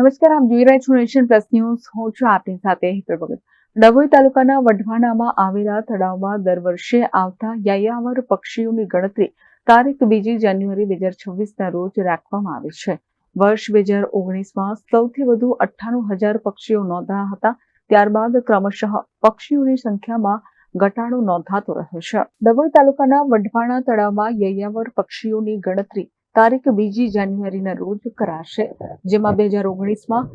નમસ્કાર, આપ જોઈ રહ્યા છો નેશન પ્લસ ન્યૂઝ. હું છું આપની સાથે હિતલ ભગત. ડભોઈ તાલુકાના વઢવાણામાં આવેલા તળાવમાં દર વર્ષે આવતા યાયાવર પક્ષીઓની ગણતરી તારીખ બીજી જાન્યુઆરી બે હજાર છવ્વીસના રોજ રાખવામાં આવે છે. વર્ષ બે હજાર ઓગણીસમાં સૌથી વધુ અઠ્ઠાણું હજાર પક્ષીઓ નોંધાયા હતા. ત્યારબાદ ક્રમશઃ પક્ષીઓની સંખ્યામાં ઘટાડો નોંધાતો રહ્યો છે. ડભોઈ તાલુકાના વઢવાણા તળાવમાં યૈયાવર પક્ષીઓની ગણતરી તારીખ બીજી જાન્યુઆરીના રોજ કરાશે, જેમાં બે હજાર ઓગણીસમાં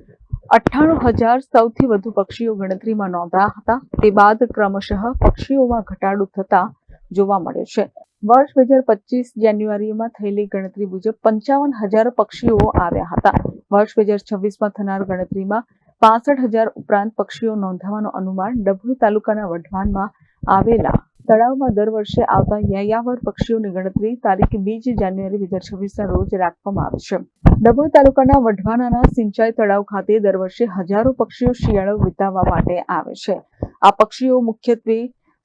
અઠ્ઠાણું હજાર સૌથી વધુ પક્ષીઓ ગણતરીમાં નોંધાયા હતા. તે બાદ ક્રમશઃ પક્ષીઓમાં ઘટાડો થતા જોવા મળ્યો છે. વર્ષ બે હજાર પચીસ જાન્યુઆરીમાં થયેલી ગણતરી મુજબ પંચાવન હજાર પક્ષીઓ આવ્યા હતા. વર્ષ બે હજાર છવ્વીસમાં થનાર ગણતરીમાં પાસઠ હજાર ઉપરાંત પક્ષીઓ નોંધાવાનું અનુમાન ડભોઈ તાલુકાના વઢવાનમાં આવેલા તળાવમાં દર વર્ષે આવતા યાયાવર પક્ષીઓની ગણતરી તારીખ બીજી જાન્યુઆરી બે હજાર છવ્વીસના રોજ રાખવામાં આવે છે. ડભોઈ તાલુકાના વઢવાણાના સિંચાઈ તળાવ ખાતે દર વર્ષે હજારો પક્ષીઓ શિયાળો વિતાવવા માટે આવે છે. આ પક્ષીઓ મુખ્યત્વે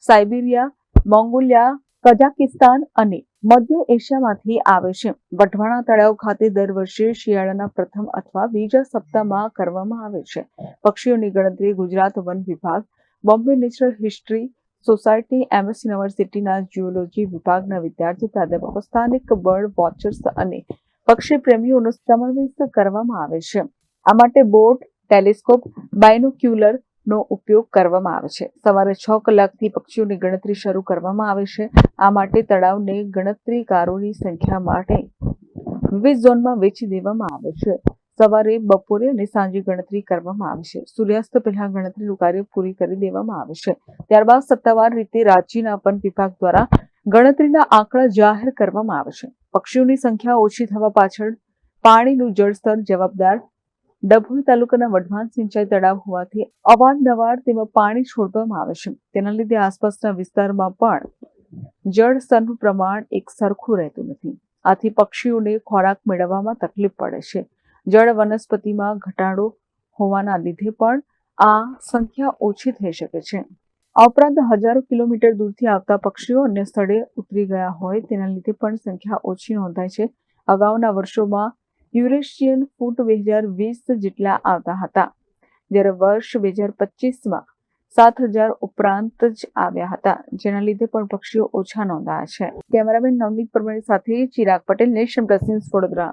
સાયબિરિયા મોંગોલિયા, કઝાકિસ્તાન અને મધ્ય એશિયામાંથી આવે છે. વઢવાણા તળાવ ખાતે દર વર્ષે શિયાળાના પ્રથમ અથવા બીજા સપ્તાહમાં કરવામાં આવે છે. પક્ષીઓની ગણતરી ગુજરાત વન વિભાગ, Bombay natural history society MS યુનિવર્સિટીના જિયોલોજી વિભાગના વિદ્યાર્થી પ્રાધ્યાપકો સ્થાનિક બર્ડ વોચર્સ અને પક્ષી પ્રેમીઓનો સમન્વય કરવામાં આવે છે. આ માટે બોટ, ટેલિસ્કોપ બાયનોક્યુલર નો ઉપયોગ કરવામાં આવે છે. સવારે છ કલાકથી પક્ષીઓની ગણતરી શરૂ કરવામાં આવે છે. આ માટે તળાવને ગણતરીકારોની સંખ્યા માટે વિવિધ ઝોનમાં વેચી દેવામાં આવે છે. સવારે, બપોરે અને સાંજે ગણતરી કરવામાં આવે છે. સૂર્યાસ્ત પહેલા ગણતરીનું કાર્ય પૂરી કરી દેવામાં આવે છે. ત્યારબાદ સત્તાવાર રીતે રાજ્યના વન વિભાગ દ્વારા ગણતરીના આંકડા જાહેર કરવામાં આવે છે. પક્ષીઓની સંખ્યા ઓછી થવા પાછળ પાણીનું જળસ્તર જવાબદાર. ડભોઈ તાલુકાના વઢવાણ સિંચાઈ તળાવ હોવાથી અવારનવાર તેમાં પાણી છોડવામાં આવે છે. તેના લીધે આસપાસના વિસ્તારમાં પણ જળસ્તરનું પ્રમાણ એક સરખું રહેતું નથી. આથી પક્ષીઓને ખોરાક મેળવવામાં તકલીફ પડે છે. જળ વનસ્પતિમાં ઘટાડો હોવાના લીધે પણ આ સંખ્યા ઓછી થઈ શકે છે. આ ઉપરાંત હજારો કિલોમીટર દૂરથી આવતા પક્ષીઓ અન્ય સ્થળે ઉતરી ગયા હોય તેના લીધે પણ સંખ્યા ઓછી નોંધાય છે. અગાઉના વર્ષોમાં યુરેશિયન ફૂટ બે હજાર વીસ જેટલા આવતા હતા, જ્યારે વર્ષ બે હજાર પચીસમાં સાત હજાર ઉપરાંત જ આવ્યા હતા, જેના લીધે પણ પક્ષીઓ ઓછા નોંધાયા છે. કેમેરામેન નવનીત પરમાર સાથે Chirag Patel, nation plus news Vadodara.